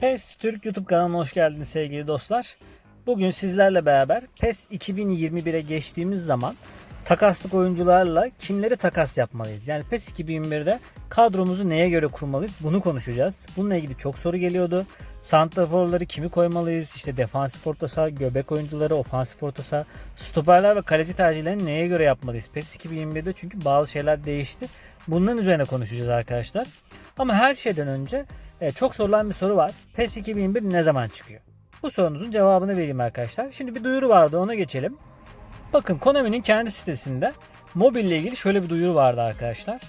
PES Türk YouTube kanalına hoş geldiniz sevgili dostlar. Bugün sizlerle beraber PES 2021'e geçtiğimiz zaman takaslık oyuncularla kimleri takas yapmalıyız? Yani PES 2021'de kadromuzu neye göre kurmalıyız? Bunu konuşacağız. Bununla ilgili çok soru geliyordu. Santraforları kimi koymalıyız? İşte defansif orta saha, göbek oyuncuları, ofansif orta saha, stoperler ve kaleci tercihlerini neye göre yapmalıyız? PES 2021'de çünkü bazı şeyler değişti. Bunların üzerine konuşacağız arkadaşlar. Ama her şeyden önce e, çok sorulan bir soru var. PES 2001 ne zaman çıkıyor? Bu sorunuzun cevabını vereyim arkadaşlar. Şimdi bir duyuru vardı ona geçelim. Bakın Konami'nin kendi sitesinde mobille ilgili şöyle bir duyuru vardı arkadaşlar.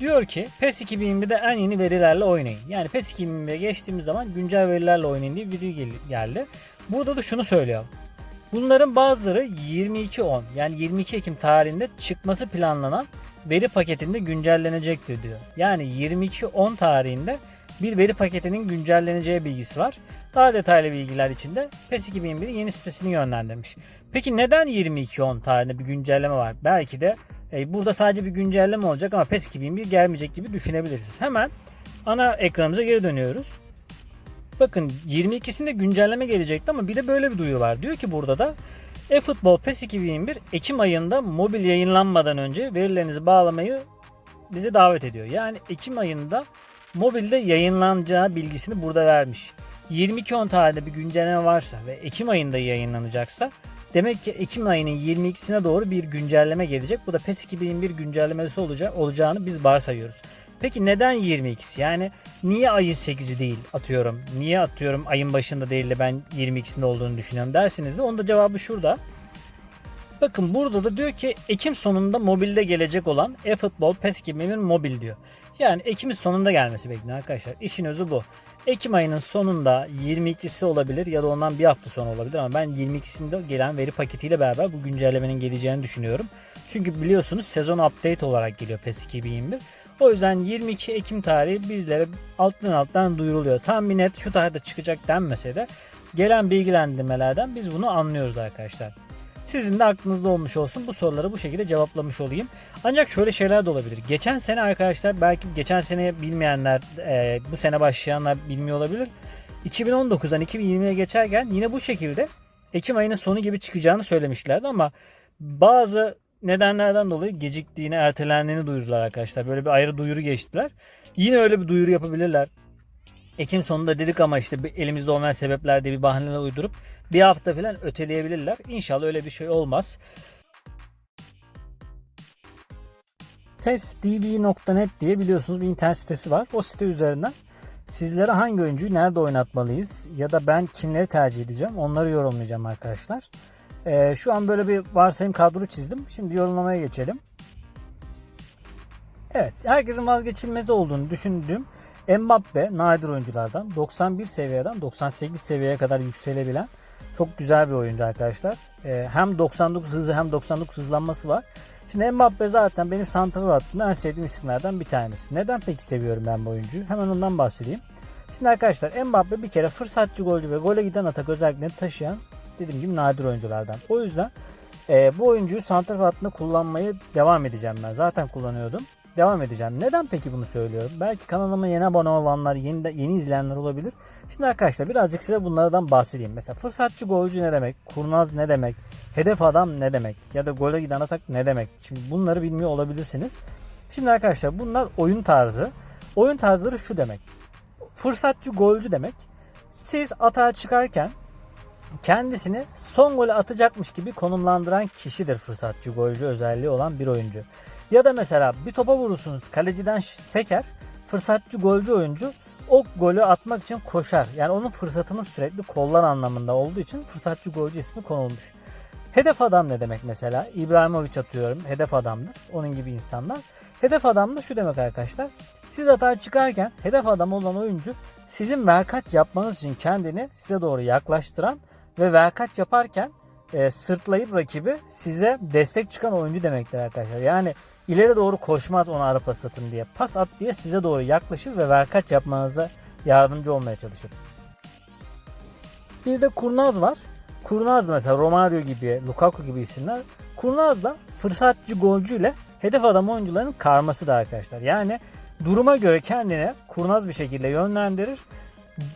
Diyor ki PES 2021'de en yeni verilerle oynayın. Yani PES 2021'e geçtiğimiz zaman güncel verilerle oynayın diye bir video gel- geldi. Burada da şunu söylüyor. Bunların bazıları 22.10 yani 22 Ekim tarihinde çıkması planlanan veri paketinde güncellenecektir diyor. Yani 22.10 tarihinde bir veri paketinin güncelleneceği bilgisi var. Daha detaylı bilgiler için de PES 2021'in yeni sitesini yönlendirmiş. Peki neden 22.10 tarihinde bir güncelleme var? Belki de e, burada sadece bir güncelleme olacak ama PES 2021 gelmeyecek gibi düşünebilirsiniz. Hemen ana ekranımıza geri dönüyoruz. Bakın 22'sinde güncelleme gelecekti ama bir de böyle bir duyuru var. Diyor ki burada da eFootball PES 2021 Ekim ayında mobil yayınlanmadan önce verilerinizi bağlamayı bizi davet ediyor. Yani Ekim ayında mobilde yayınlanacağı bilgisini burada vermiş. 22.10 tarihinde bir güncelleme varsa ve Ekim ayında yayınlanacaksa demek ki Ekim ayının 22'sine doğru bir güncelleme gelecek. Bu da PES 2021 güncellemesi olacak, olacağını biz varsayıyoruz. Peki neden 22'si? Yani niye ayın 8'i değil atıyorum? Niye atıyorum ayın başında değil de ben 22'sinde olduğunu düşünüyorum dersiniz de onun da cevabı şurada. Bakın burada da diyor ki Ekim sonunda mobilde gelecek olan eFootball PES 2021 mobil diyor. Yani Ekim sonunda gelmesi bekleniyor arkadaşlar. İşin özü bu. Ekim ayının sonunda 22'si olabilir ya da ondan bir hafta sonra olabilir ama ben 22'sinde gelen veri paketiyle beraber bu güncellemenin geleceğini düşünüyorum. Çünkü biliyorsunuz sezon update olarak geliyor PES 2021. O yüzden 22 Ekim tarihi bizlere alttan alttan duyuruluyor. Tam bir net şu tarihte çıkacak denmese de gelen bilgilendirmelerden biz bunu anlıyoruz arkadaşlar. Sizin de aklınızda olmuş olsun. Bu soruları bu şekilde cevaplamış olayım. Ancak şöyle şeyler de olabilir. Geçen sene arkadaşlar belki geçen sene bilmeyenler e, bu sene başlayanlar bilmiyor olabilir. 2019'dan 2020'ye geçerken yine bu şekilde Ekim ayının sonu gibi çıkacağını söylemişlerdi ama bazı nedenlerden dolayı geciktiğini, ertelendiğini duyurdular arkadaşlar. Böyle bir ayrı duyuru geçtiler. Yine öyle bir duyuru yapabilirler. Ekim sonunda dedik ama işte elimizde olmayan sebepler diye bir bahaneler uydurup bir hafta falan öteleyebilirler. İnşallah öyle bir şey olmaz. PESDB.net diye biliyorsunuz bir internet sitesi var. O site üzerinden sizlere hangi oyuncuyu nerede oynatmalıyız ya da ben kimleri tercih edeceğim onları yorumlayacağım arkadaşlar. Ee, şu an böyle bir varsayım kadro çizdim. Şimdi yorumlamaya geçelim. Evet, herkesin vazgeçilmezi olduğunu düşündüğüm Mbappe nadir oyunculardan 91 seviyeden 98 seviyeye kadar yükselebilen çok güzel bir oyuncu arkadaşlar. Ee, hem 99 hızı hem 99 hızlanması var. Şimdi Mbappe zaten benim santrafor hattında en sevdiğim isimlerden bir tanesi. Neden peki seviyorum ben bu oyuncuyu? Hemen ondan bahsedeyim. Şimdi arkadaşlar Mbappe bir kere fırsatçı golcü ve gole giden atak özelliklerini taşıyan dediğim gibi nadir oyunculardan. O yüzden e, bu oyuncuyu santrafor hattında kullanmayı devam edeceğim ben. Zaten kullanıyordum. Devam edeceğim. Neden peki bunu söylüyorum? Belki kanalıma yeni abone olanlar, yeni, de, yeni izleyenler olabilir. Şimdi arkadaşlar birazcık size bunlardan bahsedeyim. Mesela fırsatçı golcü ne demek? Kurnaz ne demek? Hedef adam ne demek? Ya da gole giden atak ne demek? Şimdi bunları bilmiyor olabilirsiniz. Şimdi arkadaşlar bunlar oyun tarzı. Oyun tarzları şu demek. Fırsatçı golcü demek. Siz atağa çıkarken kendisini son golü atacakmış gibi konumlandıran kişidir fırsatçı golcü özelliği olan bir oyuncu. Ya da mesela bir topa vurursunuz kaleciden seker fırsatçı golcü oyuncu o golü atmak için koşar. Yani onun fırsatını sürekli kollar anlamında olduğu için fırsatçı golcü ismi konulmuş. Hedef adam ne demek mesela? İbrahimovic atıyorum. Hedef adamdır. Onun gibi insanlar. Hedef adam da şu demek arkadaşlar. Siz hata çıkarken hedef adam olan oyuncu sizin verkaç yapmanız için kendini size doğru yaklaştıran ve verkaç yaparken e, sırtlayıp rakibi size destek çıkan oyuncu demektir arkadaşlar. Yani ileri doğru koşmaz ona ara pas atın diye. Pas at diye size doğru yaklaşır ve verkaç yapmanıza yardımcı olmaya çalışır. Bir de kurnaz var. Kurnaz da mesela Romario gibi, Lukaku gibi isimler. Kurnaz da fırsatçı golcüyle hedef adam oyuncuların karması da arkadaşlar. Yani duruma göre kendine kurnaz bir şekilde yönlendirir.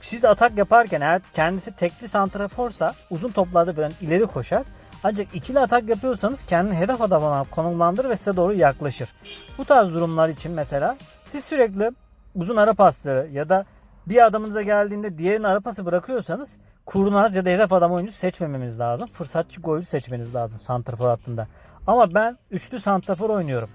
siz atak yaparken eğer kendisi tekli santraforsa uzun toplarda falan ileri koşar. Ancak ikili atak yapıyorsanız kendini hedef adamına konumlandırır ve size doğru yaklaşır. Bu tarz durumlar için mesela siz sürekli uzun ara pasları ya da bir adamınıza geldiğinde diğerine ara pası bırakıyorsanız kurnaz ya da hedef adam oyuncu seçmemeniz lazım. Fırsatçı golcü seçmeniz lazım santrafor hattında. Ama ben üçlü santrafor oynuyorum.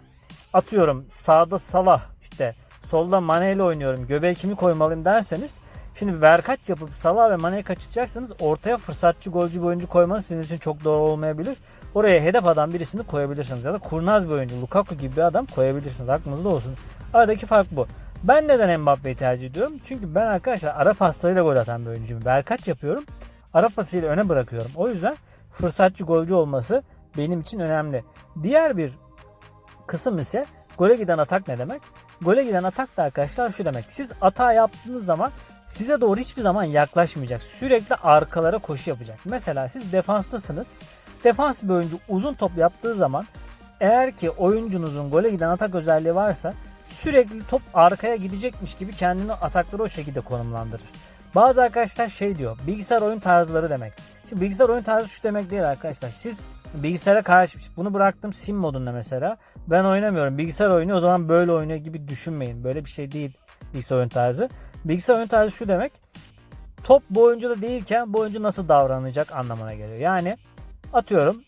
Atıyorum sağda Salah işte solda Mane ile oynuyorum. Göbeğe kimi koymalıyım derseniz Şimdi verkaç yapıp Salah ve Mane'yi kaçıracaksanız ortaya fırsatçı golcü bir oyuncu koymanız sizin için çok doğru olmayabilir. Oraya hedef adam birisini koyabilirsiniz ya da kurnaz bir oyuncu Lukaku gibi bir adam koyabilirsiniz. Aklınızda olsun. Aradaki fark bu. Ben neden Mbappe'yi tercih ediyorum? Çünkü ben arkadaşlar ara paslarıyla gol atan bir oyuncuyum. Verkaç yapıyorum. Ara pasıyla öne bırakıyorum. O yüzden fırsatçı golcü olması benim için önemli. Diğer bir kısım ise gole giden atak ne demek? Gole giden atak da arkadaşlar şu demek. Siz atağı yaptığınız zaman size doğru hiçbir zaman yaklaşmayacak. Sürekli arkalara koşu yapacak. Mesela siz defanstasınız. Defans bir oyuncu uzun top yaptığı zaman eğer ki oyuncunuzun gole giden atak özelliği varsa sürekli top arkaya gidecekmiş gibi kendini atakları o şekilde konumlandırır. Bazı arkadaşlar şey diyor bilgisayar oyun tarzları demek. Şimdi bilgisayar oyun tarzı şu demek değil arkadaşlar. Siz bilgisayara karşı bunu bıraktım sim modunda mesela. Ben oynamıyorum. Bilgisayar oynuyor o zaman böyle oynuyor gibi düşünmeyin. Böyle bir şey değil bilgisayar oyun tarzı. Bilgisayar oyun tarzı şu demek. Top bu oyuncuda değilken bu oyuncu nasıl davranacak anlamına geliyor. Yani atıyorum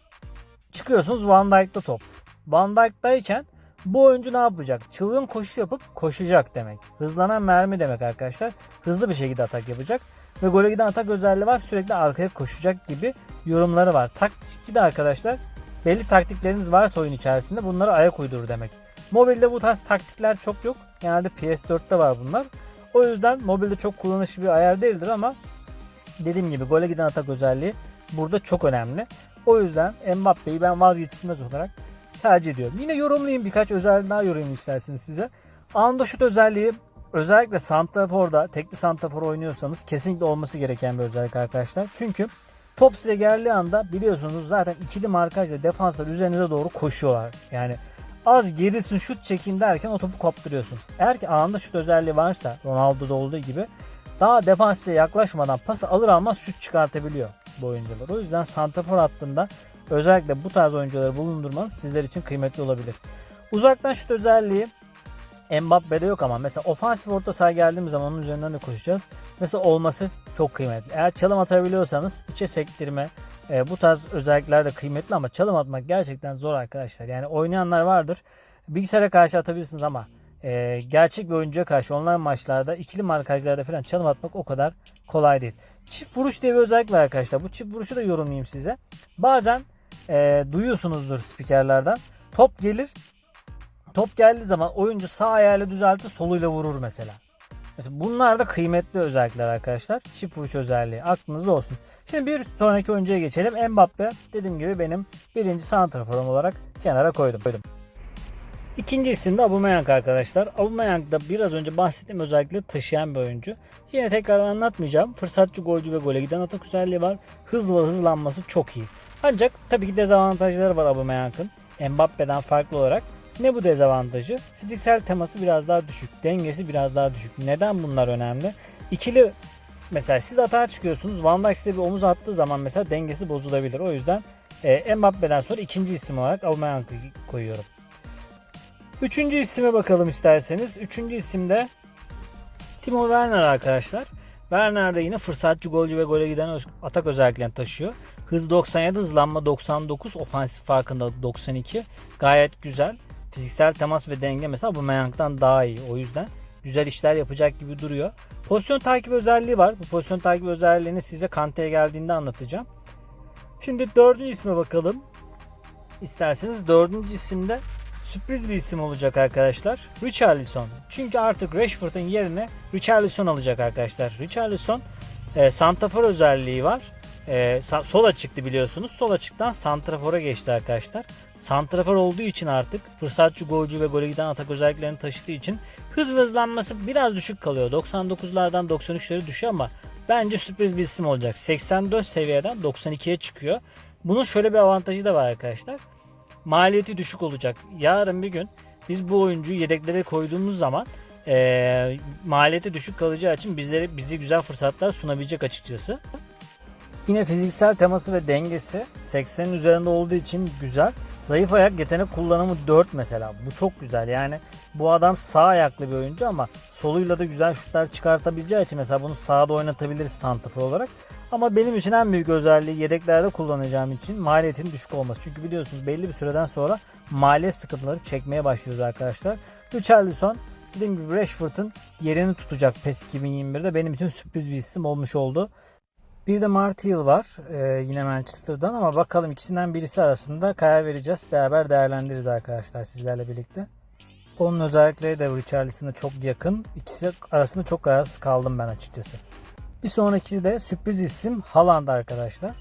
çıkıyorsunuz Van Dijk'ta top. Van Dijk'tayken bu oyuncu ne yapacak? Çılgın koşu yapıp koşacak demek. Hızlanan mermi demek arkadaşlar. Hızlı bir şekilde atak yapacak. Ve gole giden atak özelliği var. Sürekli arkaya koşacak gibi yorumları var. Taktikçi de arkadaşlar belli taktikleriniz varsa oyun içerisinde bunları ayak uydurur demek. Mobilde bu tarz taktikler çok yok. Genelde PS4'te var bunlar. O yüzden mobilde çok kullanışlı bir ayar değildir ama dediğim gibi gole giden atak özelliği burada çok önemli. O yüzden Mbappe'yi ben vazgeçilmez olarak tercih ediyorum. Yine yorumlayayım birkaç özellik daha yorumlayayım isterseniz size. Ando şut özelliği özellikle Santafor'da tekli Santafor oynuyorsanız kesinlikle olması gereken bir özellik arkadaşlar. Çünkü top size geldiği anda biliyorsunuz zaten ikili markajla defanslar üzerinize doğru koşuyorlar. Yani az gerisin şut çekeyim derken o topu kopturuyorsunuz. Eğer ki anında şut özelliği varsa Ronaldo'da olduğu gibi daha defans size yaklaşmadan pası alır almaz şut çıkartabiliyor bu oyuncular. O yüzden santrafor hattında özellikle bu tarz oyuncuları bulundurmanız sizler için kıymetli olabilir. Uzaktan şut özelliği Mbappe'de yok ama mesela ofansif orta saha geldiğimiz zaman onun üzerinden de koşacağız. Mesela olması çok kıymetli. Eğer çalım atabiliyorsanız içe sektirme e, bu tarz özellikler de kıymetli ama çalım atmak gerçekten zor arkadaşlar. Yani oynayanlar vardır. Bilgisayara karşı atabilirsiniz ama e, gerçek bir oyuncuya karşı online maçlarda ikili markajlarda falan çalım atmak o kadar kolay değil. Çift vuruş diye bir özellik var arkadaşlar. Bu çift vuruşu da yorumlayayım size. Bazen e, duyuyorsunuzdur spikerlerden. Top gelir. Top geldiği zaman oyuncu sağ ayağıyla düzeltir soluyla vurur mesela. Mesela bunlar da kıymetli özellikler arkadaşlar. Çift vuruş özelliği aklınızda olsun. Şimdi bir sonraki oyuncuya geçelim. Mbappe dediğim gibi benim birinci santraforum olarak kenara koydum. İkinci isim de Aubameyang arkadaşlar. Aubameyang da biraz önce bahsettiğim özellikleri taşıyan bir oyuncu. Yine tekrar anlatmayacağım. Fırsatçı golcü ve gole giden atak özelliği var. Hız ve hızlanması çok iyi. Ancak tabii ki dezavantajları var Aubameyang'ın. Mbappe'den farklı olarak. Ne bu dezavantajı? Fiziksel teması biraz daha düşük. Dengesi biraz daha düşük. Neden bunlar önemli? İkili mesela siz atağa çıkıyorsunuz. Van Dijk size bir omuz attığı zaman mesela dengesi bozulabilir. O yüzden e, Mbappe'den sonra ikinci isim olarak Aubameyang'ı koyuyorum. Üçüncü isime bakalım isterseniz. Üçüncü isimde Timo Werner arkadaşlar. Werner de yine fırsatçı golcü ve gole giden atak özelliklerini taşıyor. Hız 97, hızlanma 99, ofansif farkında 92. Gayet güzel. Fiziksel temas ve denge mesela bu Meyang'dan daha iyi. O yüzden güzel işler yapacak gibi duruyor. Pozisyon takip özelliği var. Bu pozisyon takip özelliğini size Kante'ye geldiğinde anlatacağım. Şimdi dördüncü isme bakalım. İsterseniz dördüncü isimde sürpriz bir isim olacak arkadaşlar. Richarlison. Çünkü artık Rashford'un yerine Richarlison alacak arkadaşlar. Richarlison e, santrafor özelliği var. E, sola çıktı biliyorsunuz. Sol açıktan santrafora geçti arkadaşlar. Santrafor olduğu için artık fırsatçı golcü ve gole giden atak özelliklerini taşıdığı için hız ve hızlanması biraz düşük kalıyor. 99'lardan 93'lere düşüyor ama bence sürpriz bir isim olacak. 84 seviyeden 92'ye çıkıyor. Bunun şöyle bir avantajı da var arkadaşlar maliyeti düşük olacak. Yarın bir gün biz bu oyuncuyu yedeklere koyduğumuz zaman e, maliyeti düşük kalacağı için bizleri bizi güzel fırsatlar sunabilecek açıkçası. Yine fiziksel teması ve dengesi 80'in üzerinde olduğu için güzel. Zayıf ayak yetenek kullanımı 4 mesela. Bu çok güzel. Yani bu adam sağ ayaklı bir oyuncu ama soluyla da güzel şutlar çıkartabileceği için mesela bunu sağda oynatabiliriz santifor olarak. Ama benim için en büyük özelliği yedeklerde kullanacağım için maliyetin düşük olması. Çünkü biliyorsunuz belli bir süreden sonra maliyet sıkıntıları çekmeye başlıyoruz arkadaşlar. Richarlison dediğim gibi Rashford'un yerini tutacak PES 2021'de benim için sürpriz bir isim olmuş oldu. Bir de Martial var ee, yine Manchester'dan ama bakalım ikisinden birisi arasında karar vereceğiz. Beraber değerlendiririz arkadaşlar sizlerle birlikte. Onun özellikleri de Richarlison'a çok yakın. İkisi arasında çok kararsız kaldım ben açıkçası. Bir sonraki de sürpriz isim Haaland arkadaşlar.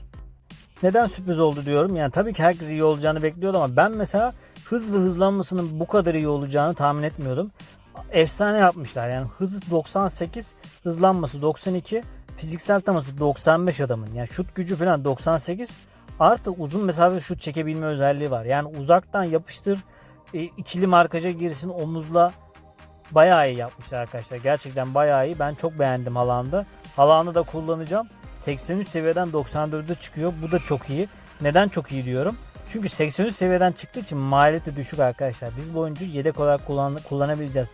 Neden sürpriz oldu diyorum. Yani tabii ki herkes iyi olacağını bekliyordu ama ben mesela hız ve hızlanmasının bu kadar iyi olacağını tahmin etmiyordum. Efsane yapmışlar. Yani hızı 98, hızlanması 92, fiziksel teması 95 adamın. Yani şut gücü falan 98. Artı uzun mesafe şut çekebilme özelliği var. Yani uzaktan yapıştır, e, ikili markaja girsin omuzla bayağı iyi yapmışlar arkadaşlar. Gerçekten bayağı iyi. Ben çok beğendim Haaland'ı. Haaland'ı da kullanacağım. 83 seviyeden 94'e çıkıyor. Bu da çok iyi. Neden çok iyi diyorum? Çünkü 83 seviyeden çıktığı için maliyeti düşük arkadaşlar. Biz bu oyuncuyu yedek olarak kullan kullanabileceğiz.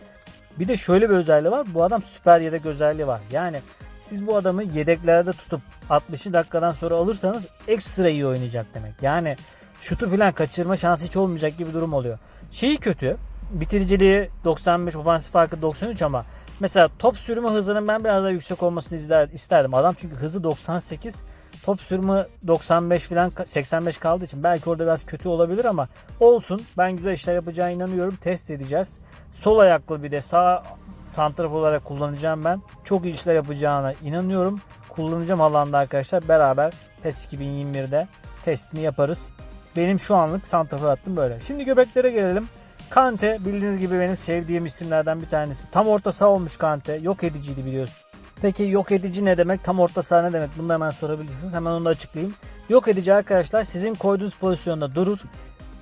Bir de şöyle bir özelliği var. Bu adam süper yedek özelliği var. Yani siz bu adamı yedeklerde tutup 60 dakikadan sonra alırsanız ekstra iyi oynayacak demek. Yani şutu falan kaçırma şansı hiç olmayacak gibi durum oluyor. Şeyi kötü. Bitiriciliği 95, ofansif farkı 93 ama mesela top sürme hızının ben biraz daha yüksek olmasını izler, isterdim. Adam çünkü hızı 98, top sürme 95 falan 85 kaldığı için belki orada biraz kötü olabilir ama olsun. Ben güzel işler yapacağına inanıyorum. Test edeceğiz. Sol ayaklı bir de sağ santraf olarak kullanacağım ben. Çok iyi işler yapacağına inanıyorum. Kullanacağım alanda arkadaşlar. Beraber PES 2021'de testini yaparız. Benim şu anlık santrafor hattım böyle. Şimdi göbeklere gelelim. Kante bildiğiniz gibi benim sevdiğim isimlerden bir tanesi. Tam orta saha olmuş Kante. Yok ediciydi biliyorsun. Peki yok edici ne demek? Tam orta saha ne demek? Bunu da hemen sorabilirsiniz. Hemen onu da açıklayayım. Yok edici arkadaşlar sizin koyduğunuz pozisyonda durur.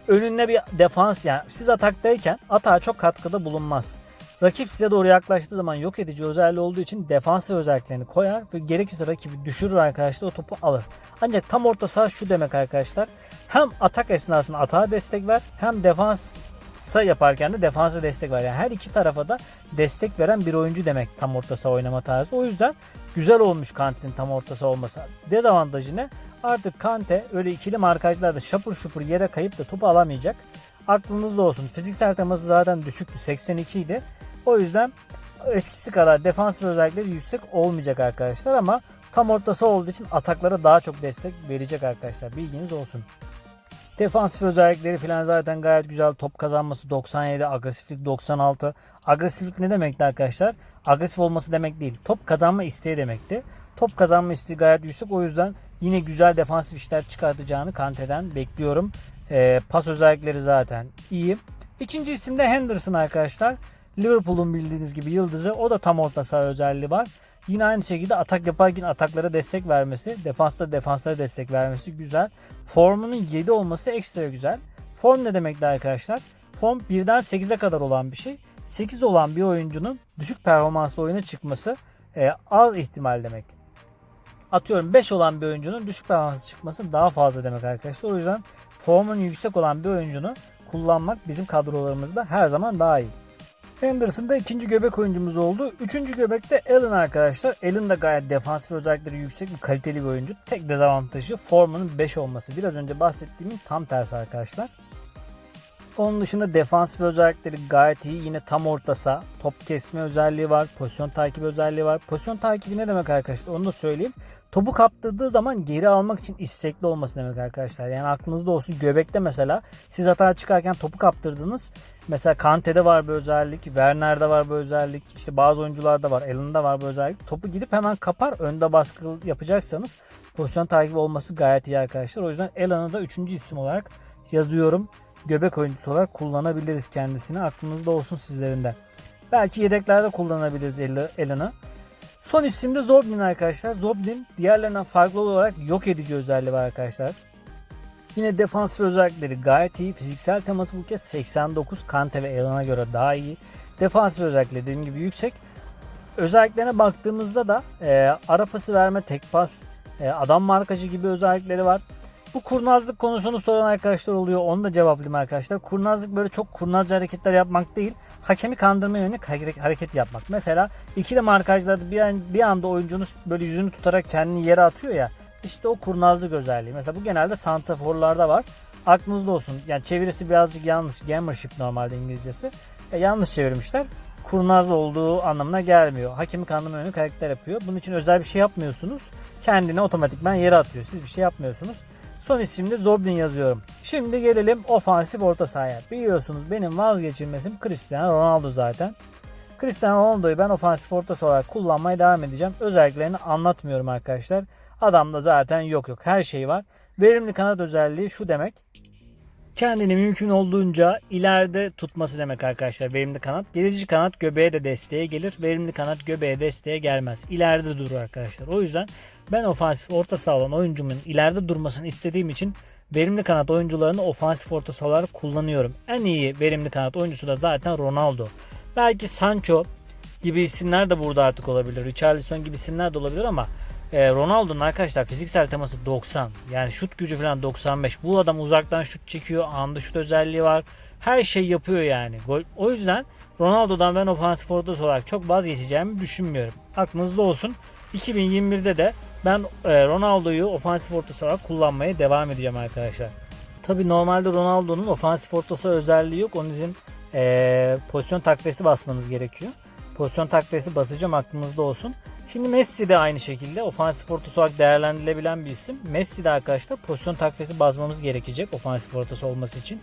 Önünde bir defans yani siz ataktayken atağa çok katkıda bulunmaz. Rakip size doğru yaklaştığı zaman yok edici özelliği olduğu için defansif özelliklerini koyar ve gerekirse rakibi düşürür arkadaşlar o topu alır. Ancak tam orta saha şu demek arkadaşlar. Hem atak esnasında atağa destek ver hem defansa yaparken de defansa destek ver. Yani her iki tarafa da destek veren bir oyuncu demek tam orta saha oynama tarzı. O yüzden güzel olmuş Kante'nin tam orta saha olması. Dezavantajı ne? Artık Kante öyle ikili markajlarda şapur şupur yere kayıp da topu alamayacak. Aklınızda olsun. Fiziksel teması zaten düşüktü. 82 idi. O yüzden eskisi kadar defansif özellikleri yüksek olmayacak arkadaşlar ama tam ortası olduğu için ataklara daha çok destek verecek arkadaşlar. Bilginiz olsun. Defansif özellikleri falan zaten gayet güzel. Top kazanması 97, agresiflik 96. Agresiflik ne demekti arkadaşlar? Agresif olması demek değil. Top kazanma isteği demekti. Top kazanma isteği gayet yüksek. O yüzden yine güzel defansif işler çıkartacağını Kante'den bekliyorum. Ee, pas özellikleri zaten iyi. İkinci isim de Henderson arkadaşlar. Liverpool'un bildiğiniz gibi yıldızı. O da tam orta saha özelliği var. Yine aynı şekilde atak yaparken ataklara destek vermesi, defansta defanslara destek vermesi güzel. Formunun 7 olması ekstra güzel. Form ne demekti arkadaşlar? Form 1'den 8'e kadar olan bir şey. 8 olan bir oyuncunun düşük performanslı oyuna çıkması e, az ihtimal demek. Atıyorum 5 olan bir oyuncunun düşük performanslı çıkması daha fazla demek arkadaşlar. O yüzden formun yüksek olan bir oyuncunu kullanmak bizim kadrolarımızda her zaman daha iyi. Henderson da ikinci göbek oyuncumuz oldu. Üçüncü göbekte Allen arkadaşlar. Allen de gayet defansif özellikleri yüksek bir kaliteli bir oyuncu. Tek dezavantajı formunun 5 olması. Biraz önce bahsettiğimin tam tersi arkadaşlar. Onun dışında defansif özellikleri gayet iyi. Yine tam orta. Top kesme özelliği var. Pozisyon takibi özelliği var. Pozisyon takibi ne demek arkadaşlar? Onu da söyleyeyim. Topu kaptırdığı zaman geri almak için istekli olması demek arkadaşlar. Yani aklınızda olsun göbekte mesela siz hata çıkarken topu kaptırdınız. Mesela Kante'de var bir özellik. Werner'de var bir özellik. işte bazı oyuncularda var. Allen'da var bir özellik. Topu gidip hemen kapar. Önde baskı yapacaksanız pozisyon takibi olması gayet iyi arkadaşlar. O yüzden Allen'ı da üçüncü isim olarak yazıyorum göbek oyuncusu olarak kullanabiliriz kendisini. Aklınızda olsun sizlerin de. Belki yedeklerde kullanabiliriz Elan'ı. Son isim de Zoblin arkadaşlar. Zoblin diğerlerinden farklı olarak yok edici özelliği var arkadaşlar. Yine defansif özellikleri gayet iyi. Fiziksel teması bu kez 89 Kante ve Elan'a göre daha iyi. Defansif özellikleri dediğim gibi yüksek. Özelliklerine baktığımızda da e, ara pası verme, tek pas, e, adam markacı gibi özellikleri var. Bu kurnazlık konusunu soran arkadaşlar oluyor. Onu da cevaplayayım arkadaşlar. Kurnazlık böyle çok kurnazca hareketler yapmak değil. Hakemi kandırma yönelik hare- hareket yapmak. Mesela ikili markajlarda bir, an, bir anda oyuncunuz böyle yüzünü tutarak kendini yere atıyor ya. İşte o kurnazlık özelliği. Mesela bu genelde santraforlarda var. Aklınızda olsun. Yani çevirisi birazcık yanlış. Gamership normalde İngilizcesi. E, yanlış çevirmişler. Kurnaz olduğu anlamına gelmiyor. Hakemi kandırma yönelik hareketler yapıyor. Bunun için özel bir şey yapmıyorsunuz. Kendini otomatikman yere atıyor. Siz bir şey yapmıyorsunuz. Son isimde Zoblin yazıyorum. Şimdi gelelim ofansif orta sahaya. Biliyorsunuz benim vazgeçilmezim Cristiano Ronaldo zaten. Cristiano Ronaldo'yu ben ofansif orta saha olarak kullanmaya devam edeceğim. Özelliklerini anlatmıyorum arkadaşlar. Adamda zaten yok yok her şey var. Verimli kanat özelliği şu demek. Kendini mümkün olduğunca ileride tutması demek arkadaşlar verimli kanat. Gerici kanat göbeğe de desteğe gelir. Verimli kanat göbeğe desteğe gelmez. İleride durur arkadaşlar. O yüzden ben ofansif orta saha olan oyuncumun ileride durmasını istediğim için verimli kanat oyuncularını ofansif orta saha olarak kullanıyorum. En iyi verimli kanat oyuncusu da zaten Ronaldo. Belki Sancho gibi isimler de burada artık olabilir. Richarlison gibi isimler de olabilir ama e, Ronaldo'nun arkadaşlar fiziksel teması 90. Yani şut gücü falan 95. Bu adam uzaktan şut çekiyor. Anında şut özelliği var. Her şey yapıyor yani. Gol. O yüzden Ronaldo'dan ben ofansif orta saha olarak çok vazgeçeceğimi düşünmüyorum. Aklınızda olsun. 2021'de de ben e, Ronaldo'yu ofansif orta saha olarak kullanmaya devam edeceğim arkadaşlar. Tabi normalde Ronaldo'nun ofansif orta saha özelliği yok. Onun için e, pozisyon takviyesi basmanız gerekiyor. Pozisyon takviyesi basacağım aklınızda olsun. Şimdi Messi de aynı şekilde ofansif orta saha olarak değerlendirilebilen bir isim. Messi de arkadaşlar pozisyon takviyesi basmamız gerekecek ofansif ortası olması için.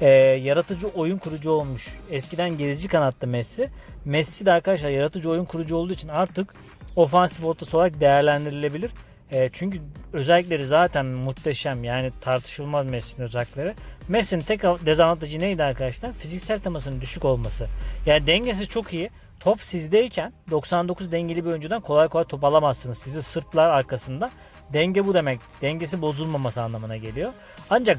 Ee, yaratıcı oyun kurucu olmuş. Eskiden gezici kanattı Messi. Messi de arkadaşlar yaratıcı oyun kurucu olduğu için artık ofansif ortası olarak değerlendirilebilir. Ee, çünkü özellikleri zaten muhteşem. Yani tartışılmaz Messi'nin özellikleri. Messi'nin tek dezavantajı neydi arkadaşlar? Fiziksel temasının düşük olması. Yani dengesi çok iyi. Top sizdeyken 99 dengeli bir oyuncudan kolay kolay top alamazsınız. Sizi sırtlar arkasında. Denge bu demek. Dengesi bozulmaması anlamına geliyor. Ancak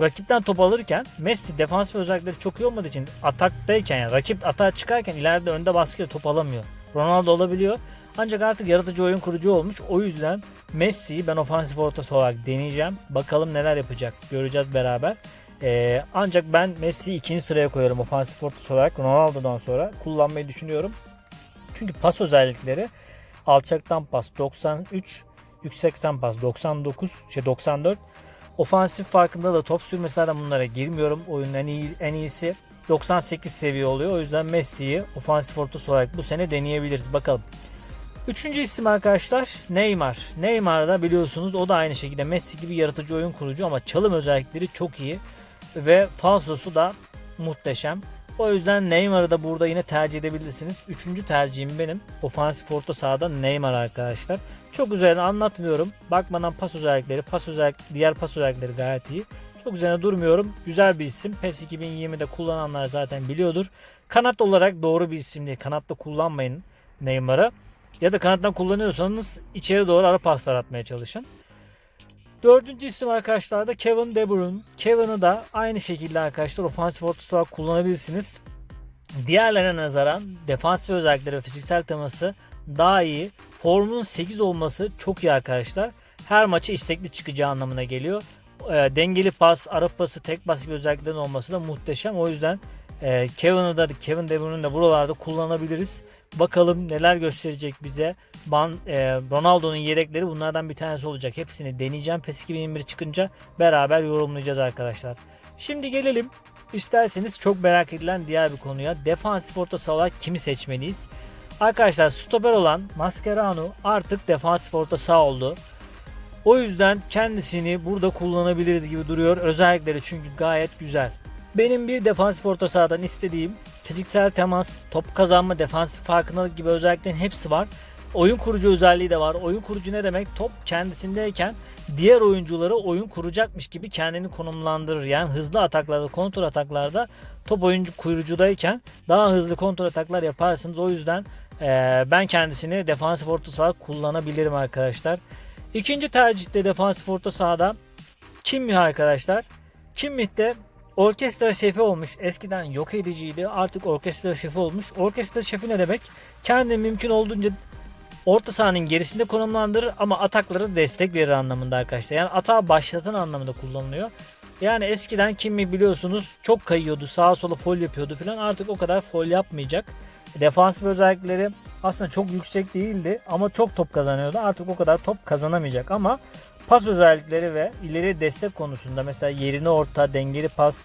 rakipten top alırken Messi defansif özellikleri çok iyi olmadığı için ataktayken yani rakip atağa çıkarken ileride önde baskıyla top alamıyor. Ronaldo olabiliyor. Ancak artık yaratıcı oyun kurucu olmuş. O yüzden Messi'yi ben ofansif orta saha olarak deneyeceğim. Bakalım neler yapacak. Göreceğiz beraber. Ee, ancak ben Messi'yi ikinci sıraya koyuyorum ofansif orta saha olarak Ronaldo'dan sonra kullanmayı düşünüyorum. Çünkü pas özellikleri alçaktan pas 93, yüksekten pas 99, şey 94. Ofansif farkında da top sürmesinden bunlara girmiyorum. Oyunun en iyi en iyisi 98 seviye oluyor. O yüzden Messi'yi ofansif orta saha olarak bu sene deneyebiliriz. Bakalım. Üçüncü isim arkadaşlar Neymar. Neymar da biliyorsunuz o da aynı şekilde Messi gibi yaratıcı oyun kurucu ama çalım özellikleri çok iyi ve falsosu da muhteşem. O yüzden Neymar'ı da burada yine tercih edebilirsiniz. Üçüncü tercihim benim. Ofansif orta sahada Neymar arkadaşlar. Çok üzerine anlatmıyorum. Bakmadan pas özellikleri, pas özellik, diğer pas özellikleri gayet iyi. Çok üzerine durmuyorum. Güzel bir isim. PES 2020'de kullananlar zaten biliyordur. Kanat olarak doğru bir isim değil. Kanatta kullanmayın Neymar'ı. Ya da kanattan kullanıyorsanız içeri doğru ara paslar atmaya çalışın. Dördüncü isim arkadaşlar da Kevin De Bruyne. Kevin'i da aynı şekilde arkadaşlar ofansif orta olarak kullanabilirsiniz. Diğerlerine nazaran defansif özellikleri ve fiziksel teması daha iyi. Formunun 8 olması çok iyi arkadaşlar. Her maçı istekli çıkacağı anlamına geliyor. E, dengeli pas, ara pası, tek pas gibi özelliklerin olması da muhteşem. O yüzden e, Kevin'i da Kevin De Bruyne'i de buralarda kullanabiliriz. Bakalım neler gösterecek bize. Ban, e, Ronaldo'nun yedekleri bunlardan bir tanesi olacak. Hepsini deneyeceğim. PES 2021 çıkınca beraber yorumlayacağız arkadaşlar. Şimdi gelelim isterseniz çok merak edilen diğer bir konuya. Defansif orta saha kimi seçmeliyiz? Arkadaşlar stoper olan Mascherano artık defansif orta saha oldu. O yüzden kendisini burada kullanabiliriz gibi duruyor. Özellikleri çünkü gayet güzel. Benim bir defansif orta sahadan istediğim fiziksel temas, top kazanma, defansif farkındalık gibi özelliklerin hepsi var. Oyun kurucu özelliği de var. Oyun kurucu ne demek? Top kendisindeyken diğer oyuncuları oyun kuracakmış gibi kendini konumlandırır. Yani hızlı ataklarda, kontrol ataklarda top oyuncu kurucudayken daha hızlı kontrol ataklar yaparsınız. O yüzden e, ben kendisini defansif orta saha kullanabilirim arkadaşlar. İkinci tercihte defansif orta sahada Kimmih arkadaşlar. Kimmih de orkestra şefi olmuş. Eskiden yok ediciydi. Artık orkestra şefi olmuş. Orkestra şefi ne demek? Kendini mümkün olduğunca orta sahanın gerisinde konumlandırır ama atakları destek verir anlamında arkadaşlar. Yani atağı başlatan anlamında kullanılıyor. Yani eskiden kimi biliyorsunuz çok kayıyordu sağa sola fol yapıyordu falan artık o kadar fol yapmayacak. Defansif özellikleri aslında çok yüksek değildi ama çok top kazanıyordu. Artık o kadar top kazanamayacak ama pas özellikleri ve ileri destek konusunda mesela yerini orta, dengeli pas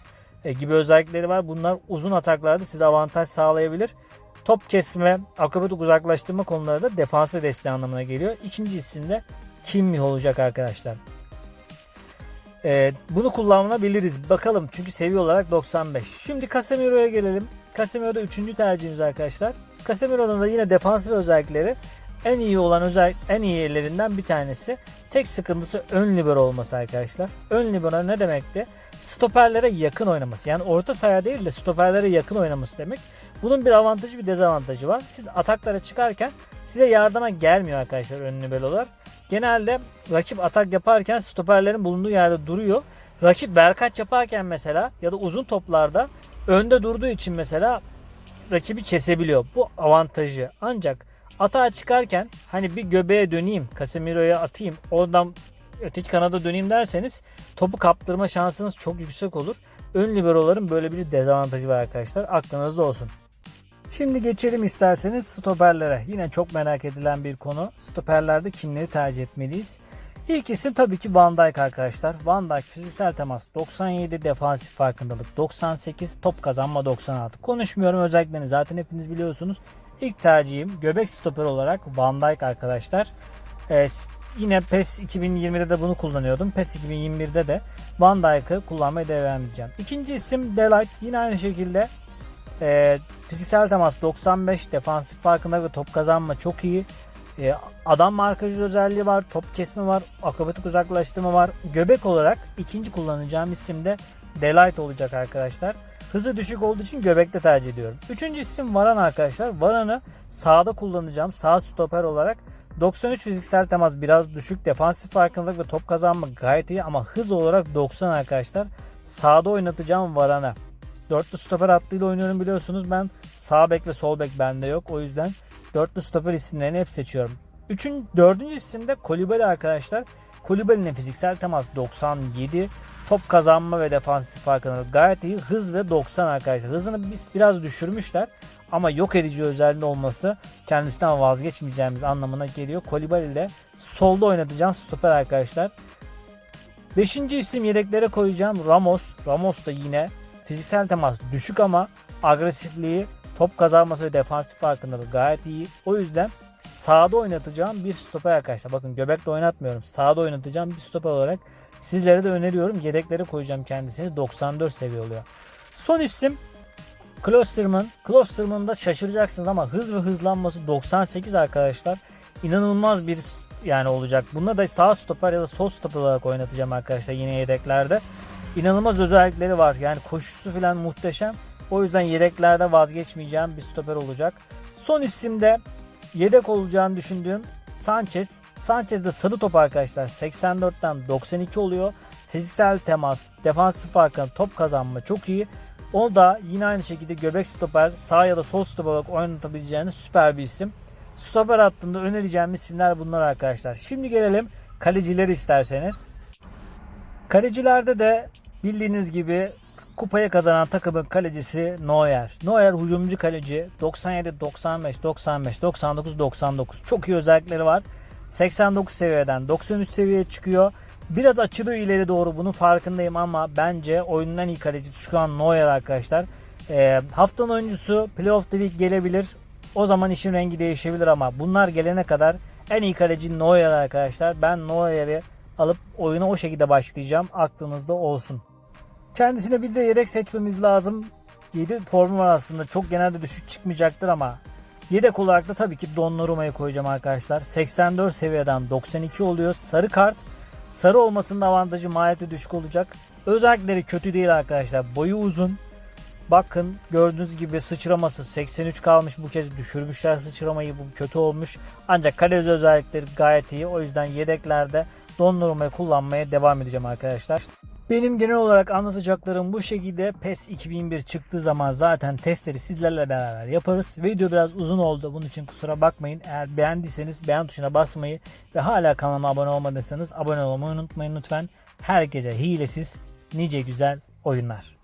e, gibi özellikleri var. Bunlar uzun ataklarda size avantaj sağlayabilir. Top kesme, akrobatik uzaklaştırma konuları da defansı desteği anlamına geliyor. İkinci isim de Kimmih olacak arkadaşlar. Ee, bunu kullanabiliriz. Bakalım çünkü seviye olarak 95. Şimdi Casemiro'ya gelelim. Casemiro da 3. tercihimiz arkadaşlar. Casemiro'nun da yine defansif özellikleri en iyi olan özellik en iyi yerlerinden bir tanesi. Tek sıkıntısı ön libero olması arkadaşlar. Ön libero ne demekti? Stoperlere yakın oynaması. Yani orta sahaya değil de stoperlere yakın oynaması demek. Bunun bir avantajı bir dezavantajı var. Siz ataklara çıkarken size yardıma gelmiyor arkadaşlar ön liberolar. Genelde rakip atak yaparken stoperlerin bulunduğu yerde duruyor. Rakip berkaç yaparken mesela ya da uzun toplarda önde durduğu için mesela rakibi kesebiliyor. Bu avantajı. Ancak atağa çıkarken hani bir göbeğe döneyim, Casemiro'ya atayım, oradan öteki kanada döneyim derseniz topu kaptırma şansınız çok yüksek olur. Ön liberoların böyle bir dezavantajı var arkadaşlar. Aklınızda olsun. Şimdi geçelim isterseniz stoperlere. Yine çok merak edilen bir konu. Stoperlerde kimleri tercih etmeliyiz? İlk isim tabii ki Van Dijk arkadaşlar. Van Dijk fiziksel temas 97, defansif farkındalık 98, top kazanma 96. Konuşmuyorum özelliklerini zaten hepiniz biliyorsunuz. İlk tercihim göbek stoper olarak Van Dijk arkadaşlar. Ee, yine PES 2020'de de bunu kullanıyordum. PES 2021'de de Van Dijk'ı kullanmaya devam edeceğim. İkinci isim Delight. Yine aynı şekilde e, fiziksel temas 95, defansif farkında ve top kazanma çok iyi. E, adam markajı özelliği var, top kesme var, akrobatik uzaklaştırma var. Göbek olarak ikinci kullanacağım isim de Delight olacak arkadaşlar. Hızı düşük olduğu için göbekte tercih ediyorum. Üçüncü isim Varan arkadaşlar. Varan'ı sağda kullanacağım. Sağ stoper olarak 93 fiziksel temas biraz düşük. Defansif farkındalık ve top kazanma gayet iyi ama hız olarak 90 arkadaşlar. Sağda oynatacağım Varan'a. Dörtlü stoper hattıyla oynuyorum biliyorsunuz. Ben sağ bek ve sol bek bende yok. O yüzden dörtlü stoper isimlerini hep seçiyorum. Üçün, dördüncü isim de Kolibali arkadaşlar. Kolibali'nin fiziksel temas 97. Top kazanma ve defansif farkındalık gayet iyi. Hız ve 90 arkadaşlar. Hızını biz biraz düşürmüşler. Ama yok edici özelliği olması kendisinden vazgeçmeyeceğimiz anlamına geliyor. Kolibali ile solda oynatacağım stoper arkadaşlar. Beşinci isim yedeklere koyacağım Ramos. Ramos da yine fiziksel temas düşük ama agresifliği, top kazanması ve defansif farkındalığı gayet iyi. O yüzden sağda oynatacağım bir stoper arkadaşlar. Bakın göbekle oynatmıyorum. Sağda oynatacağım bir stoper olarak sizlere de öneriyorum. Yedeklere koyacağım kendisini. 94 seviye oluyor. Son isim Klosterman. Klosterman'da şaşıracaksınız ama hız ve hızlanması 98 arkadaşlar. İnanılmaz bir yani olacak. Bunda da sağ stoper ya da sol stoper olarak oynatacağım arkadaşlar yine yedeklerde. İnanılmaz özellikleri var. Yani koşusu falan muhteşem. O yüzden yedeklerde vazgeçmeyeceğim bir stoper olacak. Son isimde yedek olacağını düşündüğüm Sanchez. Sanchez de sarı top arkadaşlar. 84'ten 92 oluyor. Fiziksel temas, defansif farkın, top kazanma çok iyi. O da yine aynı şekilde göbek stoper, sağ ya da sol stoper olarak oynatabileceğiniz süper bir isim. Stoper hattında önereceğim isimler bunlar arkadaşlar. Şimdi gelelim kalecileri isterseniz. Kalecilerde de bildiğiniz gibi kupaya kazanan takımın kalecisi Neuer. Neuer hücumcu kaleci 97, 95, 95, 99, 99. Çok iyi özellikleri var. 89 seviyeden 93 seviyeye çıkıyor. Biraz açılıyor ileri doğru bunun farkındayım ama bence oyunun en iyi kalecisi şu an Neuer arkadaşlar. E, haftanın oyuncusu Playoff the Week gelebilir. O zaman işin rengi değişebilir ama bunlar gelene kadar en iyi kaleci Neuer arkadaşlar. Ben Neuer'i alıp oyuna o şekilde başlayacağım. Aklınızda olsun. Kendisine bir de yedek seçmemiz lazım. 7 formu var aslında. Çok genelde düşük çıkmayacaktır ama yedek olarak da tabii ki Donnarumma'yı koyacağım arkadaşlar. 84 seviyeden 92 oluyor. Sarı kart. Sarı olmasının avantajı maliyeti düşük olacak. Özellikleri kötü değil arkadaşlar. Boyu uzun. Bakın gördüğünüz gibi sıçraması 83 kalmış bu kez düşürmüşler sıçramayı bu kötü olmuş. Ancak kaleci özellikleri gayet iyi. O yüzden yedeklerde Donnarumma'yı kullanmaya devam edeceğim arkadaşlar. Benim genel olarak anlatacaklarım bu şekilde. PES 2001 çıktığı zaman zaten testleri sizlerle beraber yaparız. Video biraz uzun oldu. Bunun için kusura bakmayın. Eğer beğendiyseniz beğen tuşuna basmayı ve hala kanalıma abone olmadıysanız abone olmayı unutmayın lütfen. Her gece hilesiz nice güzel oyunlar.